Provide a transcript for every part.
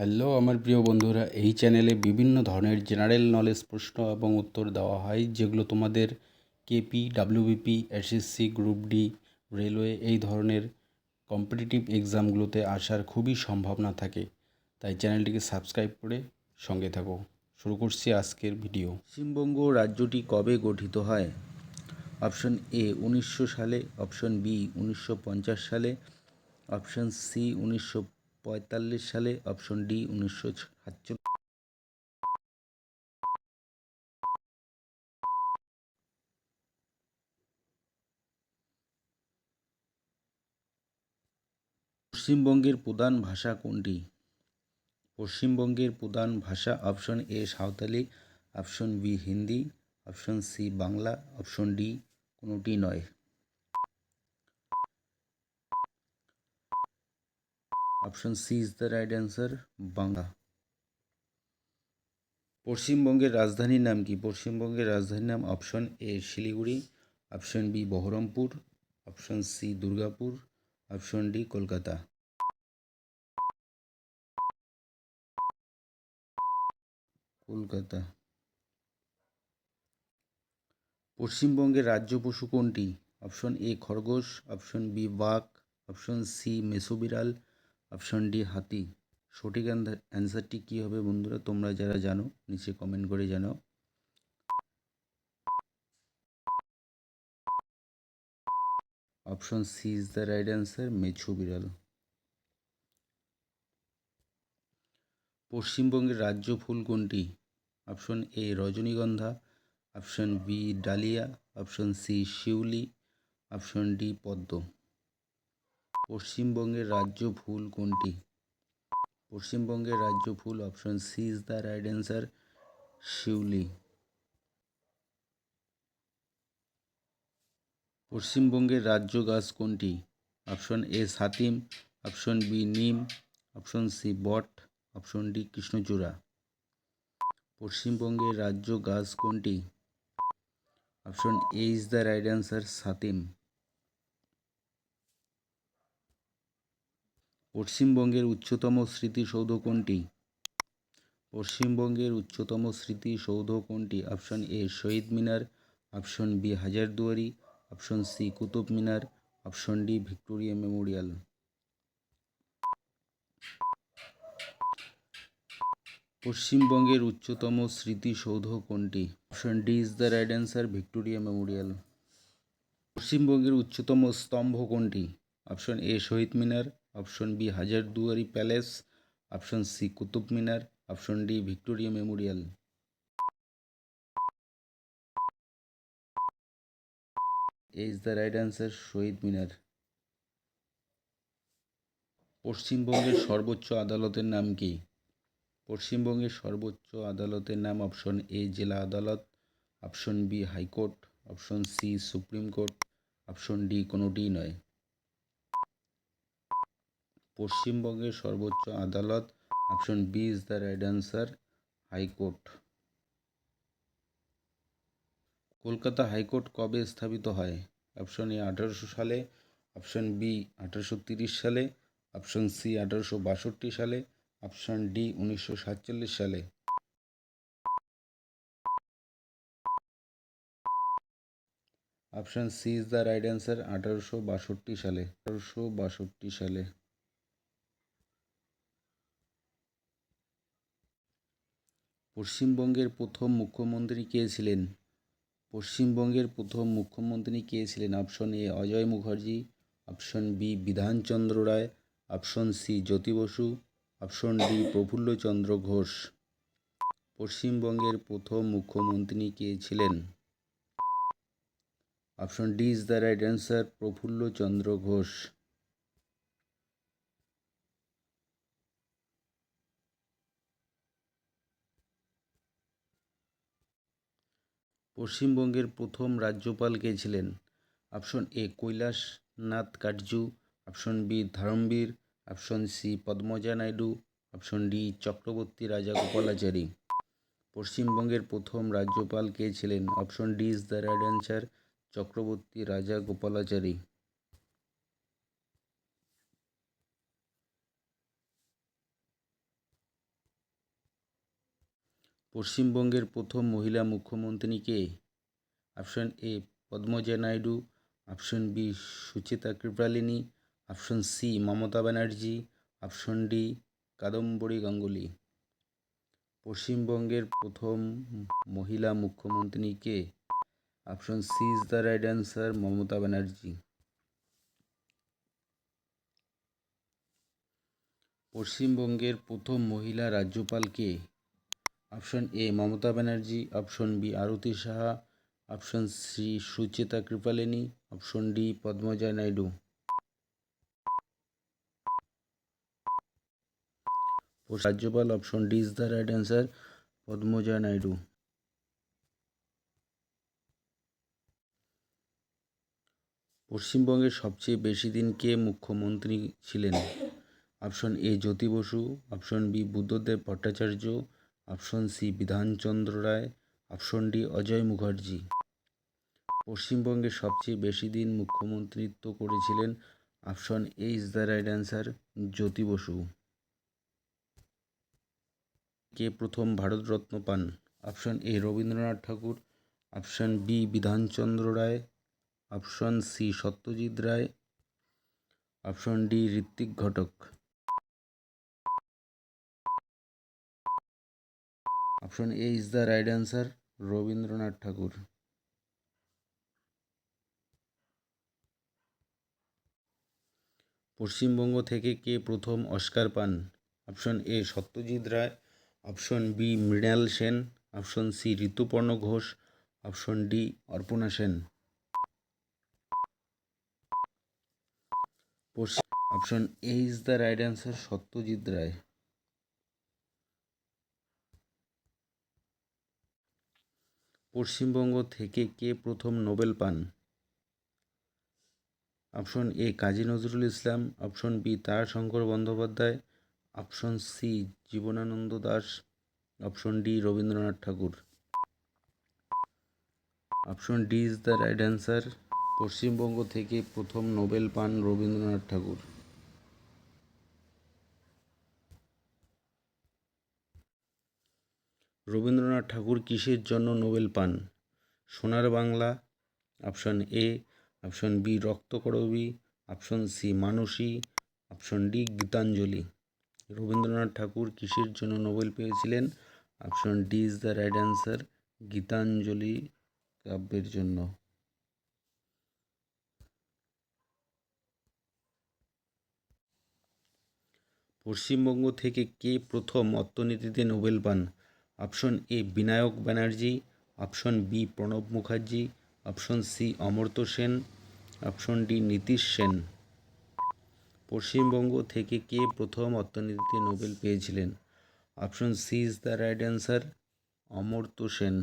Hello, আমার প্রিয় বন্ধুরা, এই চ্যানেলে বিভিন্ন ধরনের জেনারেল নলেজ প্রশ্ন এবং উত্তর দেওয়া হয়, যেগুলো তোমাদের KP, WBP, SSC, group D, railway এই ধরনের কম্পিটিটিভ এক্সামগুলোতে আসার খুবই সম্ভাবনা থাকে। তাই চ্যানেলটিকে সাবস্ক্রাইব করে সঙ্গে থাকো। শুরু করছি আজকের ভিডিও। পশ্চিমবঙ্গ রাজ্যটি কবে গঠিত হয়? অপশন এ, উনিশশো সালে, অপশন বি, উনিশশো পঞ্চাশ সালে, অপশন সি, উনিশশো পঁয়তাল্লিশ সালে অপশন ডি উনিশশো সাতচল্লিশ। পশ্চিমবঙ্গের প্রধান ভাষা কোনটি? পশ্চিমবঙ্গের প্রধান ভাষা option A Santali, option B Hindi, option C Bangla, option D কোনোটি নয়। Option C is the right answer, Bangla. পশ্চিমবঙ্গের রাজধানীর নাম কি? পশ্চিমবঙ্গের রাজধানীর নাম option A Siliguri, option B Baharampur, option C Durgapur, option D Kolkata. Kolkata. পশ্চিমবঙ্গের রাজ্য পশু কোনটি? অপশন এ খরগোশ, অপশন বি বাঘ, অপশন সি মেসোবিড়াল অপশন ডি, হাতি। সঠিক অ্যান্সারটি কী হবে বন্ধুরা? তোমরা যারা জানো, নিচে কমেন্ট করে জানাও। Option C is the right answer, Mechhu বিড়াল। পশ্চিমবঙ্গের রাজ্য ফুল কোনটি? অপশন এ, রজনীগন্ধা। Option B, dahlia. Option C, শিউলি। অপশন ডি, পদ্ম। পশ্চিমবঙ্গের রাজ্য ফুল কোনটি? পশ্চিমবঙ্গের রাজ্য ফুল option C is the right answer শিউলি পশ্চিমবঙ্গের রাজ্য গাছ কোনটি? অপশন এ সাতিম অপশন বি নিম অপশন সি বট অপশন ডি কৃষ্ণচূড়া পশ্চিমবঙ্গের রাজ্য গাছ কোনটি? Option A is the right answer সাতিম পশ্চিমবঙ্গের উচ্চতম স্মৃতিসৌধ কোনটি? পশ্চিমবঙ্গের উচ্চতম স্মৃতিসৌধ কোনটি? Option A, Shaheed Minar, option B, Hazarduari, option C, Qutub Minar, option D, Victoria Memorial. পশ্চিমবঙ্গের উচ্চতম স্মৃতিসৌধ কোনটি? Option D is the right answer, Victoria Memorial. পশ্চিমবঙ্গের উচ্চতম স্তম্ভ কোনটি? Option A, Shaheed Minar option B Hazarduari Palace, option C Qutub Minar, option D Victoria Memorial. A is the right answer, Shaheed Minar. পশ্চিমবঙ্গের সর্বোচ্চ আদালতের নাম কি? পশ্চিমবঙ্গের সর্বোচ্চ আদালতের নাম অপশন এ, জেলা আদালত, option B high court, option C supreme court, option D কোনোটিই নয়। পশ্চিমবঙ্গের সর্বোচ্চ আদালত, option B is the right answer high court. Kolkata high court কবে স্থাপিত হয়? অপশন এ আঠারোশো সালে, অপশন বি আঠারোশো সালে, অপশন সি আঠারোশো বাষট্টি সালে, অপশন ডি উনিশশো সাতচল্লিশ সালে। Option C is the right answer আঠারোশো বাষট্টি সালে। আঠারোশো বাষট্টি সালে। পশ্চিমবঙ্গের প্রথম মুখ্যমন্ত্রী কে ছিলেন? পশ্চিমবঙ্গের প্রথম মুখ্যমন্ত্রী কে ছিলেন? Option A Ajay Mukherjee option B Bidhanchandra Roy option C Jyoti Basu option D Prafullachandra Ghosh. পশ্চিমবঙ্গের প্রথম মুখ্যমন্ত্রী কে ছিলেন? Option D is the right answer Prafullachandra Ghosh. পশ্চিমবঙ্গের প্রথম রাজ্যপাল কে ছিলেন? Option A Kailashnath Katju, option B Dharamvir, option C Padmaja Naidu, option D Chakravarti Raja Gopalachari পশ্চিমবঙ্গের প্রথম রাজ্যপাল কে ছিলেন? Option D is the right answer, Chakravarti Raja Gopalachari পশ্চিমবঙ্গের প্রথম মহিলা মুখ্যমন্ত্রী কে? Option A Padmaja Naidu option B Sucheta Kripalani. Option C Mamata Banerjee. Option D Kadambari Ganguly. পশ্চিমবঙ্গের প্রথম মহিলা মুখ্যমন্ত্রী কে? Option C is the right answer Mamata Banerjee. পশ্চিমবঙ্গের প্রথম মহিলা রাজ্যপাল কে? Option A Mamata Banerjee. Option B Arati Saha option C Sucheta Kripalani option D Padmaja Naidu রাজ্যপাল option D is the right answer Padmaja Naidu পশ্চিমবঙ্গের সবচেয়ে বেশি দিন কে মুখ্যমন্ত্রী ছিলেন? Option A Jyoti Basu. Option B Buddhadeb Bhattacharya option C, Bidhanchandra Roy. Option D, Ajay Mukherjee. পশ্চিমবঙ্গে সবচেয়ে বেশি দিন মুখ্যমন্ত্রিত্ব করেছিলেন option A, is the right answer, Jyoti Basu. কে প্রথম ভারতরত্ন পান? Option A, Rabindranath Thakur. Option B, Bidhanchandra Roy. Option C, Satyajit Ray. Option D, Ritwik Ghatak. Option A is the right answer Rabindranath Thakur Paschimbanga থেকে কে প্রথম Oscar পান option A Satyajit Ray option B Mrinal Sen option C Rituparno Ghosh option D Arpana Sen option A is the right answer Satyajit Ray Paschimbanga থেকে কে প্রথম Nobel পান? Option A, Kazi Nazrul Islam. Option B Tarashankar Bandyopadhyay. Option C, Jibanananda Das. Option D, Rabindranath Thakur. Option D is the right answer. Paschimbanga থেকে প্রথম Nobel পান রবীন্দ্রনাথ ঠাকুর। রবীন্দ্রনাথ ঠাকুর কিসের জন্য Nobel পান? Sonar Bangla, option A, option B Raktakarabi option C, Manasi, option D, Gitanjali. Rabindranath Thakur কিসের জন্য Nobel পেয়েছিলেন? Option D is the right answer, Gitanjali কাব্যের জন্য। পশ্চিমবঙ্গ থেকে কে প্রথম অর্থনীতিতে নোবেল পান? Option A Vinayak Banerjee, option B Pranab Mukherjee, option C Amartya Sen, option D Nitish Sen. Paschimbanga থেকে কে প্রথম অর্থনীতিতে নোবেল পেয়েছিলেন? Option C is the right answer, Amartya Sen.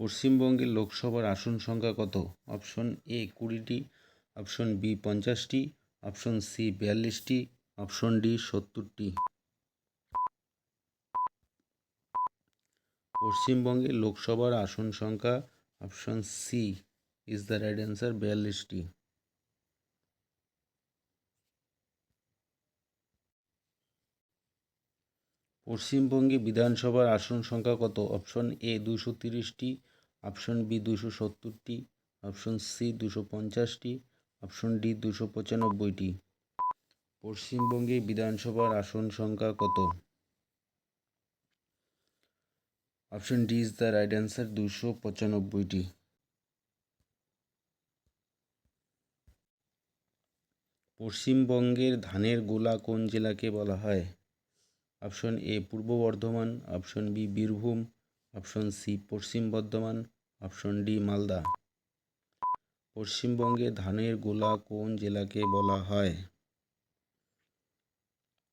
পশ্চিমবঙ্গের লোকসভার আসন সংখ্যা কত? অপশন এ কুড়িটি অপশন বি পঞ্চাশটি, অপশন সি বিয়াল্লিশটি, অপশন ডি সত্তরটি। পশ্চিমবঙ্গে লোকসভার আসন সংখ্যা option C is the right answer বিয়াল্লিশটি। পশ্চিমবঙ্গে বিধানসভার আসন সংখ্যা কত? অপশন এ দুশো তিরিশটি, অপশন বি দুশো সত্তরটি, অপশন সি দুশো পঞ্চাশটি অপশন ডি দুশো পঁচানব্বইটি। পশ্চিমবঙ্গে বিধানসভার আসন সংখ্যা কত? Option D is the right answer, দুশো পঁচানব্বইটি। পশ্চিমবঙ্গের ধানের গোলা কোন জেলাকে বলা হয়? Option A Purba Bardhaman, option B Birbhum, option C Paschim Bardhaman, option D Malda. পশ্চিমবঙ্গে ধানের গোলা কোন জেলাকে বলা হয়?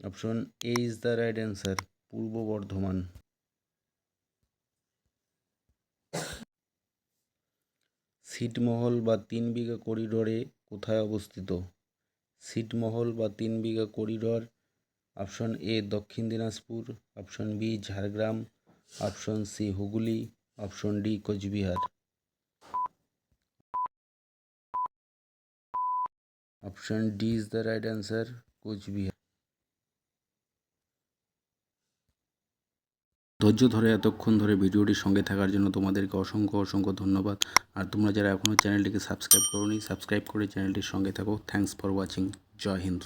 Option A is the right answer Purba Bardhaman. ছিটমহল বা তিন বিঘা করিডোরে কোথায় অবস্থিত? ছিটমহল বা তিন বিঘা corridor. Option A Dakshin Dinajpur. Option B Jhargram. Option C Hooghly. Option D Coochbehar. Option D is the right answer Coochbehar ধৈর্য ধরে এতক্ষণ ধরে ভিডিওটির সঙ্গে থাকার জন্য তোমাদেরকে অসংখ্য অসংখ্য ধন্যবাদ। আর তোমরা যারা এখনও চ্যানেলটিকে সাবস্ক্রাইব করোনি, সাবস্ক্রাইব করে চ্যানেলটির সঙ্গে থাকো। Thanks for watching Jai Hind.